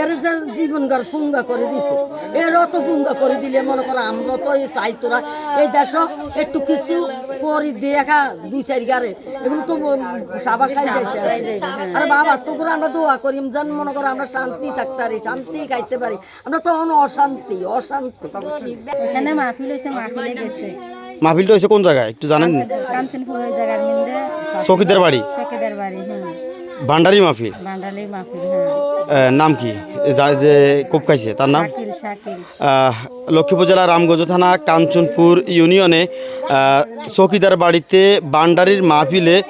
এর যে জীবনগার ফুঙ্গা করে দিছে এর অত ফুঙ্গা করে দিলে মনে করো আমরা তো এই চাই তোরা এই দেশ একটু কিছু করি দেখা দুই চার গারে এগুলো তো সাবার সাই যাইতে। আরে বাবা তো করে আমরা দোয়া করি যেন মনে করো আমরা শান্তি থাকতে পারি শান্তি খাইতে পারি। আমরা তো এখন অশান্তি অশান্তি। এখানে মাহফিল হয়েছে মাহফিলে গেছে। মাহফিলটা হয়েছে কোন জায়গায়? একটু জানেন জায়গার মধ্যে। চকিদার বাড়ি। চকেদার বাড়ি হ্যাঁ ভান্ডারি মাহফিল? হ্যাঁ। আহ, নাম কি? যা যে কোপ খাইছে তার নাম? শাকিল শাকিল। আহ, লক্ষ্মীপুর জেলার রামগঞ্জ থানা কাঞ্চনপুর ইউনিয়নে আহ, চৌকিদার বাড়িতে বান্ডারির মাহফিলে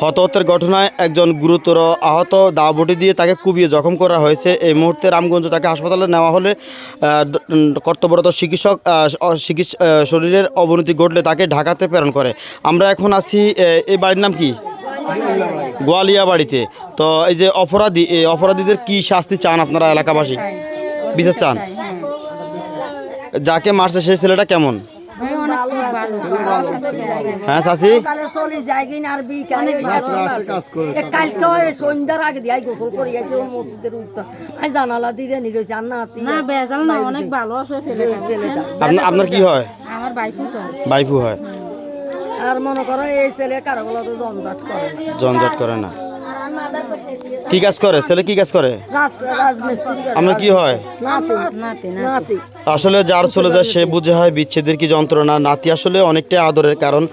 হতাহতের ঘটনায় একজন গুরুতর আহত দাবটি দিয়ে তাকে কুবিয়ে জখম করা হয়েছে। এই মুহূর্তে রামগঞ্জ তাকে হাসপাতালে নেওয়া হলে আহ, ড- উম, কর্তব্যরত চিকিৎসক আহ, অ- চিকিৎস- আহ, শরীরের অবনতি ঘটলে তাকে ঢাকাতে প্রেরণ করে। আমরা এখন আছি আহ, এই বাড়ির নাম কি? গোয়ালিয়া বাড়িতে তো এই যে অপরাধী এই অপরাধীদের কি শাস্তি চান আপনারা এলাকাবাসী? বিচার চান? যাকে মারছে সেই ছেলেটা কেমন। হ্যাঁ বুঝছেন? আপনার কি হয়? বাইফু হয়। আর মনে করো এই ছেলে কারও গুলো তো জঞ্জাট করে জঞ্জাট করে না। কি কাজ করে? ছেলে কি কাজ করে? আমরা আপনার কি হয়? নাতি। নাতি না নাতি। আসলে যার চলে যায় সে বুঝে হয় বিচ্ছেদের কি যন্ত্রণা। নাতি আসলে অনেকটাই আদরের কারণ।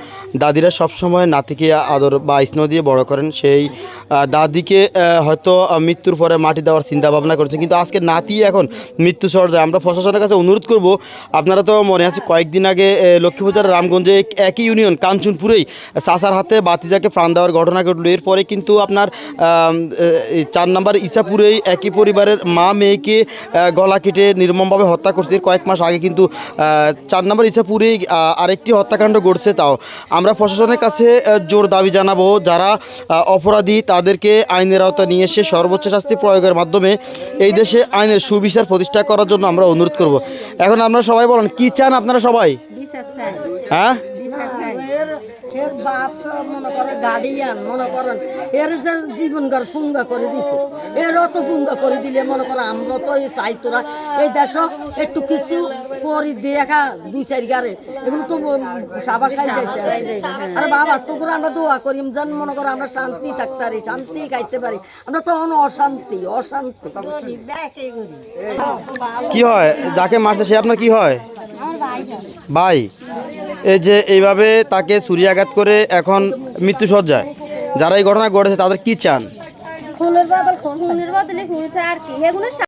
দাদিরা সবসময় নাতিকে আদর বা স্নেহ দিয়ে বড় করেন। সেই দাদিকে হয়তো মৃত্যুর পরে মাটি দেওয়ার চিন্তা ভাবনা করছে কিন্তু আজকে নাতি এখন মৃত্যু সর্যায় আমরা প্রশাসনের কাছে অনুরোধ করব আপনারা তো মনে আছে কয়েকদিন আগে আহ, লক্ষ্মীপুজার রামগঞ্জে একই ইউনিয়ন কাঞ্চনপুরেই চাষার হাতে বাতিজাকে প্রাণ দেওয়ার ঘটনা ঘটল। এরপরে কিন্তু আপনার চার নম্বর ইসাপুরেই একই পরিবারের মা মেয়েকে গলা কেটে নির্মমভাবে হত্যা করছে। কয়েক মাস আগে কিন্তু চার নম্বর ইসাপুরেই আরেকটি হত্যাকাণ্ড ঘটছে তাও। আমরা প্রশাসনের কাছে জোর দাবি জানাব যারা অপরাধী তাদেরকে আইনের আওতা নিয়ে এসে সর্বোচ্চ শাস্তি প্রয়োগের মাধ্যমে এই দেশে আইনের সুবিচার প্রতিষ্ঠা করার জন্য আমরা অনুরোধ করব। এখন আপনারা সবাই বলেন কি চান আপনারা সবাই? হ্যাঁ? এর বাপ মনে করে গার্ডিয়ান মনে করেন এর যে জীবনগার ফুঙ্গা করে দিছে এর অত ফুঙ্গা করে দিলে মনে করো আমরা তো এই চাই তোরা এই দেশ একটু কিছু করি দেখা দুই চার গারে এগুলো তো সাবার যাইতে আরে বাবা তো করে আমরা দোয়া করি যেন মনে করো আমরা শান্তি থাকতে পারি শান্তি খাইতে পারি। আমরা তো এখন অশান্তি অশান্তি। কি হয়? যাকে মারছে সে আপনার কি হয়? আমার ভাই হয়। ভাই? এই যে এইভাবে তাকে ছুরিয়াঘাত করে এখন মৃত্যু সজ্জায় যারা এই ঘটনা ঘটেছে, তাদের কি চান?